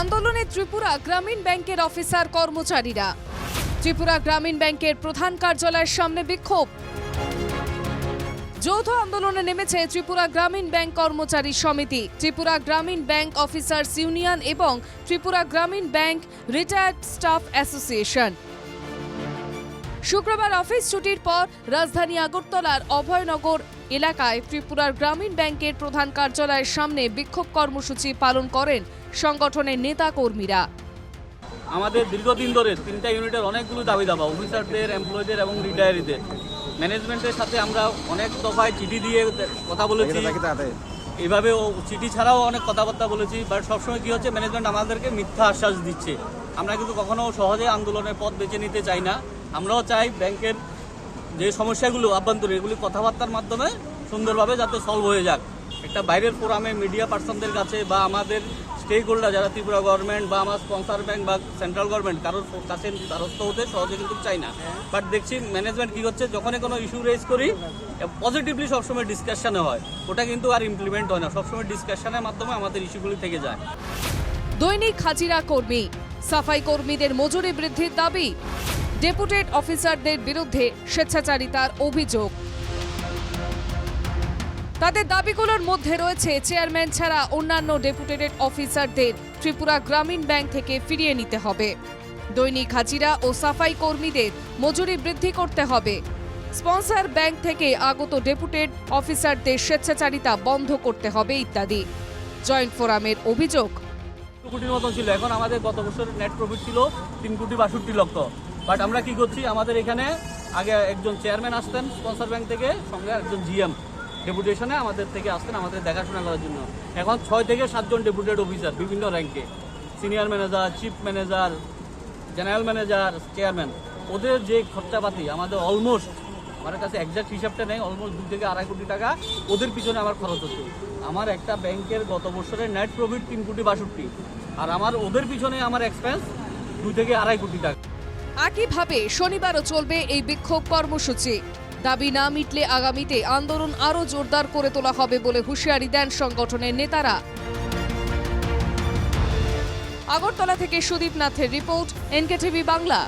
আন্দোলনে ত্রিপুরা গ্রামীণ ব্যাংকের অফিসার কর্মচারীরা। ত্রিপুরা গ্রামীণ ব্যাংকের প্রধান কার্যালয়ের সামনে বিক্ষোভ। যৌথ আন্দোলনে নেমেছে ত্রিপুরা গ্রামীণ ব্যাংক কর্মচারী সমিতি। Tripura Gramin bank officers union এবং Tripura Gramin bank retired staff association. শুক্রবার অফিস ছুটির পর রাজধানী আগরতলার অভয়নগর এলাকায় ত্রিপুরার গ্রামীণ ব্যাংকের প্রধান কার্যালয়ের সামনে বিক্ষোভ কর্মসূচি পালন করেন সংগঠনের নেতা কর্মীরা আমাদের দীর্ঘদিন ধরে তিনটা ইউনিটের অনেকগুলো দাবি দাবা অফিসারদের এমপ্লয়ীদের এবং রিটায়ারিদের ম্যানেজমেন্টের সাথে আমরা অনেক দফায় চিঠি দিয়ে কথা বলেছি। এইভাবে ও চিঠি ছাড়াও অনেক কথাবার্তা বলেছি বাট সবসময় কি হচ্ছে ম্যানেজমেন্ট আমাদেরকে মিথ্যা আশ্বাস দিচ্ছে। আমরা কিন্তু কখনো সহজে আন্দোলনের পথ বেছে নিতে চাই না। আমরাও চাই ব্যাংকের যে সমস্যাগুলো, আভ্যন্তরীণ, এগুলি কথাবার্তার মাধ্যমে সুন্দরভাবে যাতে সলভ হয়ে যাক। একটা বাইরের ফোরামে মিডিয়া পার্সনদের কাছে বা আমাদের স্টেক হোল্ডার যারা ত্রিপুরা গভর্নমেন্ট বা আমার স্পন্সার ব্যাংক বা সেন্ট্রাল গভর্নমেন্ট কারোর কাছে দ্বারস্থ হতে সহজে কিন্তু চাই না। বাট দেখছি ম্যানেজমেন্ট কী হচ্ছে যখনই কোনো ইস্যু রেজ করি পজিটিভলি সবসময় ডিসকাশনে হয়। ওটা কিন্তু আর ইমপ্লিমেন্ট হয় না, সবসময় ডিসকাশনের মাধ্যমে আমাদের ইস্যুগুলি থেকে যায়। দৈনিক হাজিরা কর্মী, সাফাই কর্মীদের মজুরি বৃদ্ধির দাবি। ডেপুটেড অফিসারদের বিরুদ্ধে স্বেচ্ছাচারিতার অভিযোগ। তাদের দাবিগুলোর মধ্যে রয়েছে, চেয়ারম্যান ছাড়া অন্যান্য ডেপুটেড অফিসারদের ত্রিপুরা গ্রামীণ ব্যাংক থেকে ফিরিয়ে নিতে হবে। দৈনিক হাজিরা ও সাফাই কর্মীদের মজুরি বৃদ্ধি করতে হবে। স্পন্সর ব্যাংক থেকে আগত ডেপুটেড অফিসারদের স্বেচ্ছাচারিতা বন্ধ করতে হবে ইত্যাদি। জয়েন্ট ফোরামের অভিযোগ। কোটির মতন ছিল। এখন আমাদের গত বছরের নেট প্রফিট ছিল তিন কোটি বাষট্টি লক্ষ। বাট আমরা কি করছি? আমাদের এখানে আগে একজন চেয়ারম্যান আসতেন স্পন্সর ব্যাংক থেকে, সঙ্গে একজন জিএম ডেপুটেশনে আমাদের থেকে আসতেন, আমাদের দেখাশোনা করার জন্য। এখন ছয় থেকে সাতজন ডেপুটেড অফিসার বিভিন্ন র্যাঙ্কে senior manager chief manager general manager chairman ওদের যে খরচাপাতি, আমাদের অলমোস্ট আমার কাছে একজাক্ট হিসাবটা নেই অলমোস্ট দু থেকে আড়াই কোটি টাকা ওদের পিছনে আমার খরচ হচ্ছে। আমার একটা ব্যাংকের গত বছরের নেট প্রফিট তিন কোটি বাষট্টি। আর আমার ওদের পিছনে আমার এক্সপেন্স দু থেকে আড়াই কোটি টাকা। একইভাবে শনিবারও চলবে এই বিক্ষোভ কর্মসূচি। দাবি না মিটলে আগামীতে আন্দোলন আরও জোরদার করে তোলা হবে বলে হুঁশিয়ারি দেন সংগঠনের নেতারা। আগরতলা থেকে সুদীপ নাথের রিপোর্ট, এনকেটিভি বাংলা।